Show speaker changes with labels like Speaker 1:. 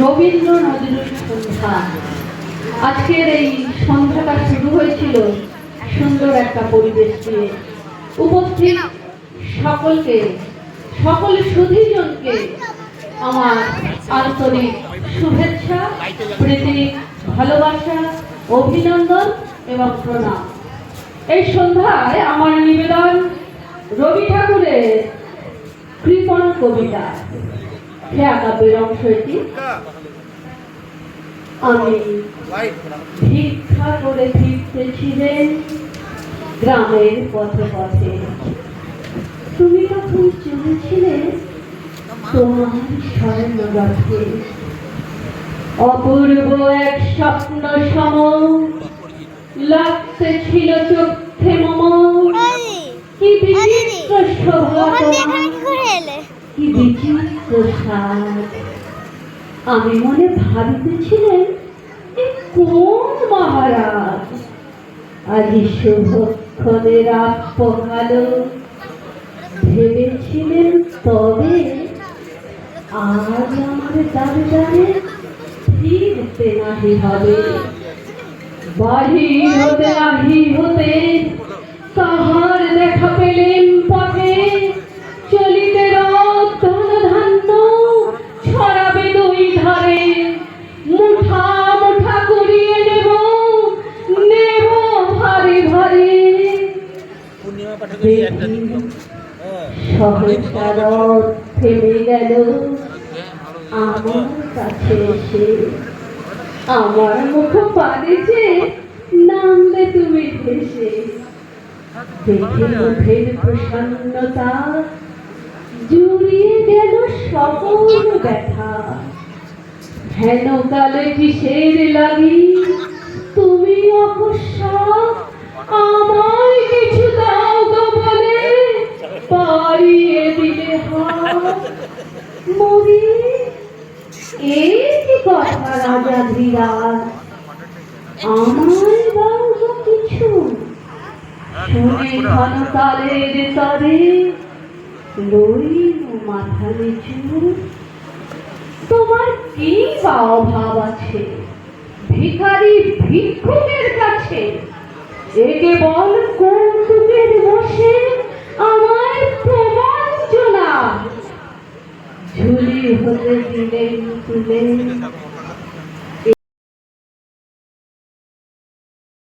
Speaker 1: রবীন্দ্র নজরুল সন্ধ্যা আজকের এই সন্ধ্যাটা শুরু হয়েছিল সুন্দর একটা পরিবেশ দিয়ে উপস্থিত সকলকে, সকল সুধীজনকে আমার আন্তরিক শুভেচ্ছা, প্রীতি, ভালোবাসা, অভিনন্দন এবং প্রণাম। এই সন্ধ্যায় আমার নিবেদন রবি ঠাকুরের কৃপণ কবিতা। খেয়া কাব্যের অংশ এটি আমি ভিক্ষা করে ফিরতেছিলেন গ্রামের পথে পথে। তুমি তখন চলেছিলে তোমার স্বর্ণ রথে অপূর্ব এক স্বপ্ন সম লাগতে ছিল চোখে মম। কি বিচিত্র শোভা তোমার কি বিচিত্র স্বাদ আমি মনে ভাবিতেছিলেন কোন মহারাজ? আজি শুভক্ষণে রাত ভেবেছিলেন তবে আজ আমার দাঁড়ে ফিরতে নাহি হবে। বাহির হতে নাহি হতে তাহার দেখা পেলেন পথে।
Speaker 2: হ্যাঁ
Speaker 1: থেমে গেল। আমার কাছে এসে আমার মুখ পাড়েছে নামলে তুমি ভেসে। দেখে মুখের প্রসন্নতা জুড়িয়ে গেল সকল ব্যথা। হেন কালে কিসের লাগি? তুমি আমায় কথা রাজা ধীরাজ। দাও কিছু? শুনে তরে লইল মাথা নিচু তোমার কি বা অভাব আছে? ভিখারি ভিক্ষুকের কাছে। এ কেবল কৌতুকের বসে। ഹൃദയത്തിന്റെ ഹൃദയം